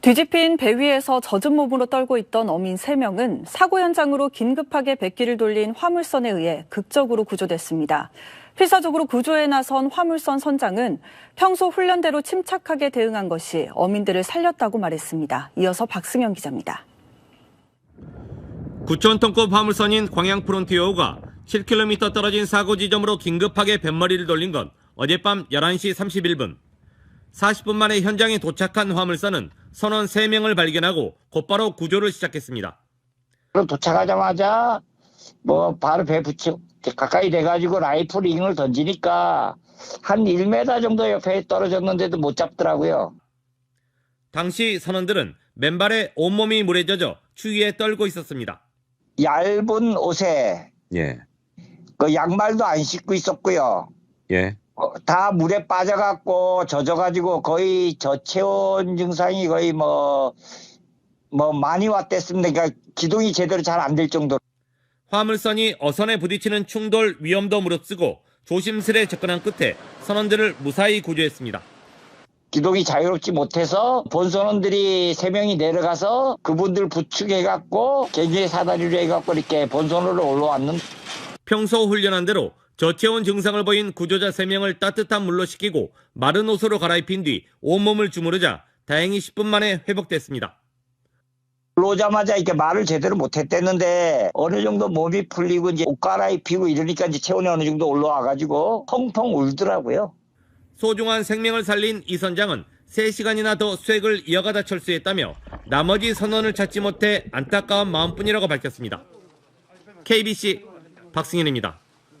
뒤집힌 배 위에서 젖은 몸으로 떨고 있던 어민 3명은 사고 현장으로 긴급하게 백기를 돌린 화물선에 의해 극적으로 구조됐습니다. 필사적으로 구조에 나선 화물선 선장은 평소 훈련대로 침착하게 대응한 것이 어민들을 살렸다고 말했습니다. 이어서 박승현 기자입니다. 9,000톤급 화물선인 광양 프론티어가 7km 떨어진 사고 지점으로 긴급하게 뱃머리를 돌린 건 어젯밤 11시 31분. 40분 만에 현장에 도착한 화물선은 선원 3명을 발견하고 곧바로 구조를 시작했습니다. 그럼 도착하자마자 뭐 바로 배 붙이고 가까이 돼가지고 라이플 링을 던지니까 한 1m 정도 옆에 떨어졌는데도 못 잡더라고요. 당시 선원들은 맨발에 온몸이 물에 젖어 추위에 떨고 있었습니다. 얇은 옷에 예, 그 양말도 안 신고 있었고요. 예. 어, 다 물에 빠져갖고 젖어가지고 거의 저체온 증상이 거의 뭐, 뭐 많이 왔댔습니다. 그러니까 기동이 제대로 잘 안 될 정도로. 화물선이 어선에 부딪히는 충돌 위험도 무릅쓰고 조심스레 접근한 끝에 선원들을 무사히 구조했습니다. 기동이 자유롭지 못해서 본선원들이 세 명이 내려가서 그분들 부축해갖고 개개 사다리로 해갖고 이렇게 본선으로 올라왔는 평소 훈련한 대로 저체온 증상을 보인 구조자 3명을 따뜻한 물로 식히고 마른 옷으로 갈아입힌 뒤 온몸을 주무르자 다행히 10분 만에 회복됐습니다. 올라오자마자 이렇게 말을 제대로 못했댔는데 어느 정도 몸이 풀리고 이제 옷 갈아입히고 이러니까 이제 체온이 어느 정도 올라와가지고 펑펑 울더라고요. 소중한 생명을 살린 이 선장은 3시간이나 더 수액을 이어가다 철수했다며 나머지 선원을 찾지 못해 안타까운 마음뿐이라고 밝혔습니다. KBC 박승현입니다.